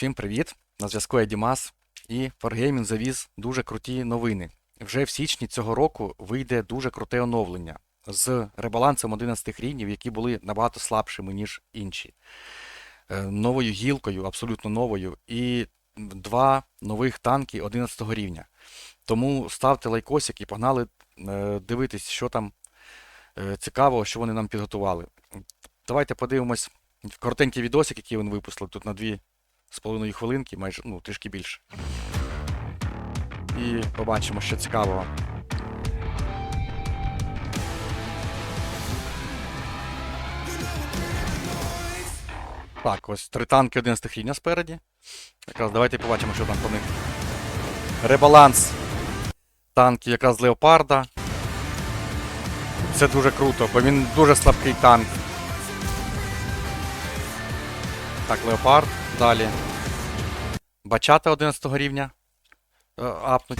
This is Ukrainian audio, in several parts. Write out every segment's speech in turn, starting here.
Всім привіт! На зв'язку я Дімас і Wargaming завіз дуже круті новини. Вже в січні цього року вийде дуже круте оновлення з ребалансом 11 рівнів, які були набагато слабшими, ніж інші. Е, Новою гілкою, абсолютно новою, і два нових танки 11 рівня. Тому ставте лайкосик і погнали е, дивитись, що там е, цікавого, що вони нам підготували. Давайте подивимось коротенький відосик, який вони випустили тут на дві з половиною хвилинки, майже ну, трішки більше. І побачимо, що цікавого. Так, ось три танки 11 рівня спереді. Якраз давайте побачимо, що там по них. Ребаланс танків якраз Леопарда. Це дуже круто, бо він дуже слабкий танк. Так, Леопард. Далі. Бачата 11 рівня. Е, апнуть.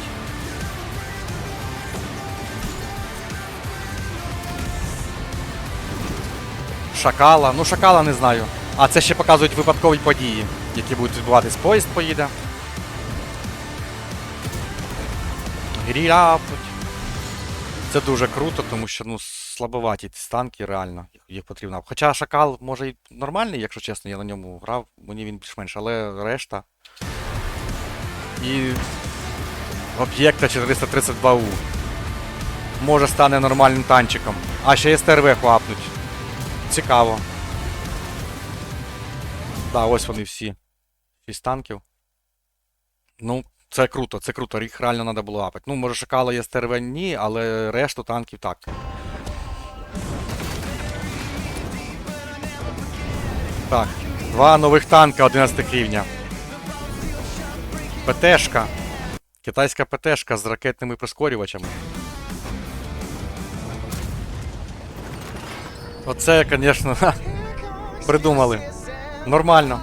Шакала. Ну, шакала не знаю. А це ще показують випадкові події, які будуть відбуватись. Поїзд поїде. Гріль апнуть. Це дуже круто, тому що ну, слабоваті ці танки, реально, їх- потрібно. Хоча шакал може і нормальний, якщо чесно, я на ньому грав, мені він більш-менш, але решта. І об'єкта 432У. Може стане нормальним танчиком. А ще СТРВ хвапнуть. Цікаво. Да, ось вони всі. Шість танків. Ну, це круто, це круто, їх реально треба було апати. Ну, може шакала є СТРВ ні, але решту танків так. Так, два нових танка 11 рівня. ПТшка. Китайська ПТшка з ракетними прискорювачами. Оце, звісно, придумали. Нормально.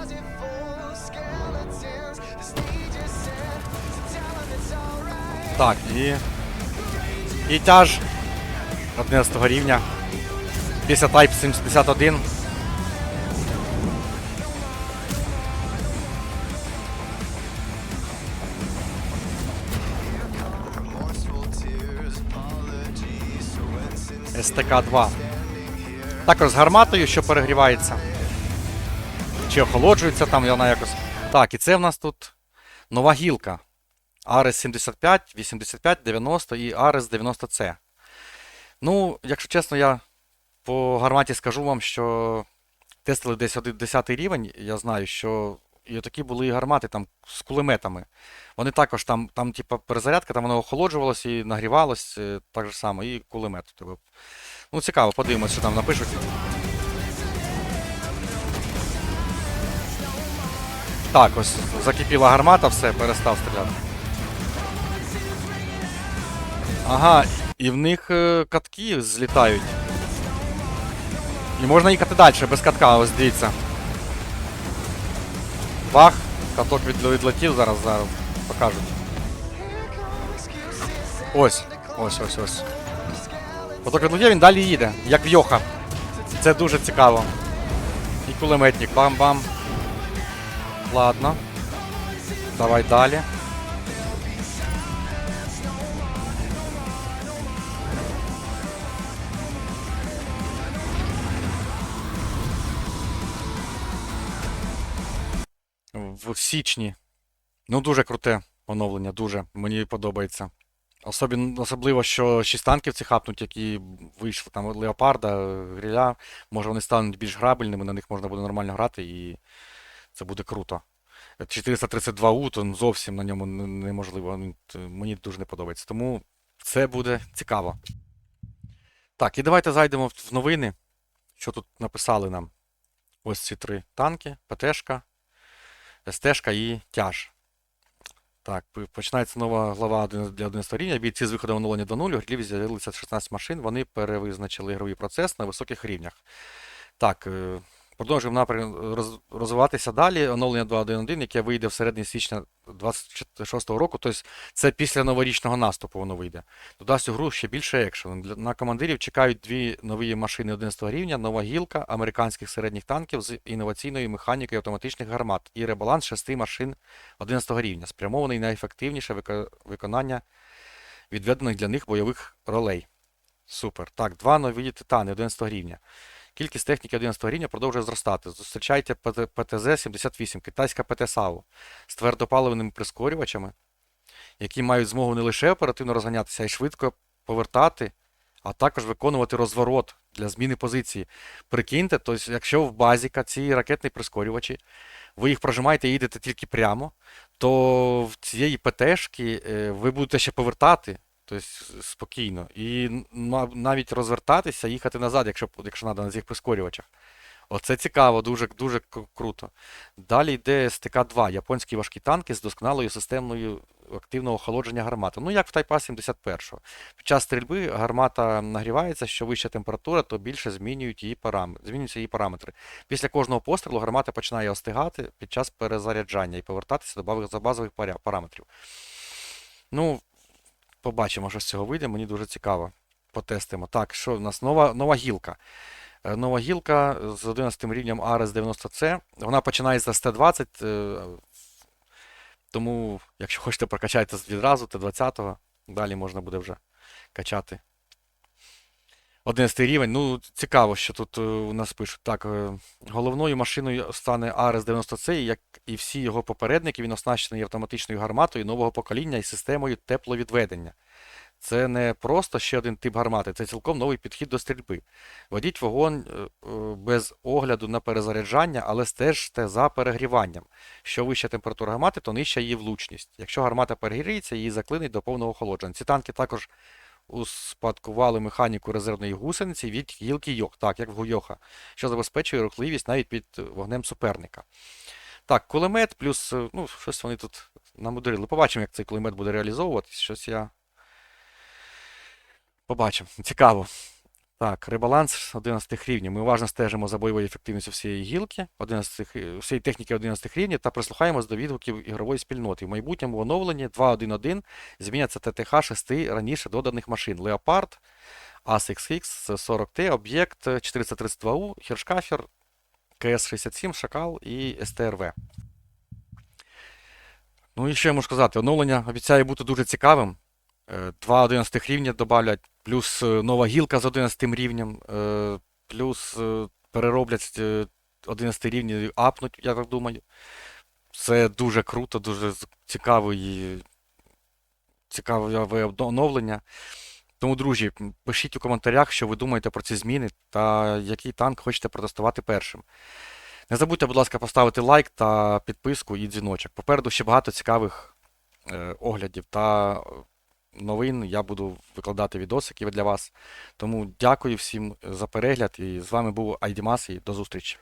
Так, і. І тяж 11 рівня. Після Type 71. СТК-2. Також з гарматою, що перегрівається. Чи охолоджується там, вона якось. Так, і це в нас тут нова гілка. Арес 75, 85, 90 і Арес 90C. Ну, якщо чесно, я по гарматі скажу вам, що тестили десь один 10 рівень. Я знаю, що і такі були і гармати там з кулеметами. Вони також там, там типу, перезарядка, там воно охолоджувалось і нагрівалось е, так же само, і кулемет. Ну, цікаво, подивимось, що там напишуть. Так, ось закипіла гармата, все, перестав стріляти. Ага, і в них е, катки злітають. І можна їхати далі, без катка, ось дивіться. Бах, каток від, відлетів, зараз зараз покажуть. Ось, ось, ось, ось. Каток відлетів, він далі їде, як вйоха. Це дуже цікаво. І кулеметник, бам-бам. Ладно. Давай далі. В січні. Ну, дуже круте оновлення, дуже. Мені подобається. Особін, особливо, що 6 танків цих хапнуть, які вийшли там Леопарда, Гріля. Може вони стануть більш грабельними, на них можна буде нормально грати і це буде круто. 432У, то зовсім на ньому неможливо. Ну, Мені дуже не подобається. Тому це буде цікаво. Так, і давайте зайдемо в новини. Що тут написали нам? Ось ці три танки, ПТшка, СТшка і тяж. Так, починається нова глава для 11 рівня. Бійці з виходом оновлення до нулю. Грілів з'явилися 16 машин. Вони перевизначили ігровий процес на високих рівнях. Так, е, Продовжуємо напрям розвиватися далі. Оновлення 2.1.1, яке вийде в середині січня 26 року. Тобто це після новорічного наступу воно вийде. Додасть у гру ще більше екшену. На командирів чекають дві нові машини 11 рівня, нова гілка американських середніх танків з інноваційною механікою автоматичних гармат і ребаланс шести машин 11 рівня, спрямований на ефективніше виконання відведених для них бойових ролей. Супер. Так, два нові титани 11 рівня. Кількість техніки 11 рівня продовжує зростати. Зустрічайте ПТЗ-78, китайська ПТ-САУ з твердопаливними прискорювачами, які мають змогу не лише оперативно розганятися, а й швидко повертати, а також виконувати розворот для зміни позиції. Прикиньте, тобто, якщо в базіка ці ракетні прискорювачі, ви їх прожимаєте і їдете тільки прямо, то в цієї ПТшки е, ви будете ще повертати. Тобто спокійно. І навіть розвертатися, їхати назад, якщо, якщо треба на цих прискорювачах. Оце цікаво, дуже, дуже круто. Далі йде СТК-2, японські важкі танки з досконалою системою активного охолодження гармати. Ну, як в Тайпа 71. Під час стрільби гармата нагрівається, що вища температура, то більше змінюють її парам... змінюються її параметри. Після кожного пострілу гармата починає остигати під час перезаряджання і повертатися до базових параметрів. Ну, побачимо, що з цього вийде. Мені дуже цікаво. Потестимо. Так, що в нас нова, нова гілка. Е, Нова гілка з 11 рівнем Ares 90C. Вона починається з Т20. е, Тому, якщо хочете, прокачайте відразу Т20. Далі можна буде вже качати. 11 рівень. Ну, цікаво, що тут е, у нас пишуть. Так, е, головною машиною стане Ares 90C, як і всі його попередники, він оснащений автоматичною гарматою нового покоління і системою тепловідведення. Це не просто ще один тип гармати, це цілком новий підхід до стрільби. Водіть вогонь е, без огляду на перезаряджання, але стежте за перегріванням. Що вища температура гармати, то нижча її влучність. Якщо гармата перегріється, її заклинить до повного охолодження. Ці танки також успадкували механіку резервної гусениці від гілки Йох, так, як в Гуйоха, що забезпечує рухливість навіть під вогнем суперника. Так, кулемет, плюс, е, ну, щось вони тут намудрили. Побачимо, як цей кулемет буде реалізовуватись. Щось я. Побачимо. Цікаво. Так, ребаланс 11 рівнів. Ми уважно стежимо за бойовою ефективністю всієї гілки, 11, всієї техніки 11 рівнів та прислухаємось до відгуків ігрової спільноти. В майбутньому оновленні 2.1.1 зміняться ТТХ 6 раніше доданих машин. Леопард, ASXX 40T, Об'єкт 432U, Хершкафер, КС-67, Шакал і СТРВ. Ну і що я можу сказати? Оновлення обіцяє бути дуже цікавим. Два 11 рівня додавлять, плюс е, нова гілка з 11 рівнем, е, плюс е, перероблять е, 11 рівні апнуть, я так думаю. Це дуже круто, дуже з- цікавий, цікаве оновлення. Тому, друзі, пишіть у коментарях, що ви думаєте про ці зміни та який танк хочете протестувати першим. Не забудьте, будь ласка, поставити лайк та підписку і дзвіночок. Попереду ще багато цікавих оглядів та новин. Я буду викладати відосики для вас. Тому дякую всім за перегляд. І з вами був Айдімас і до зустрічі.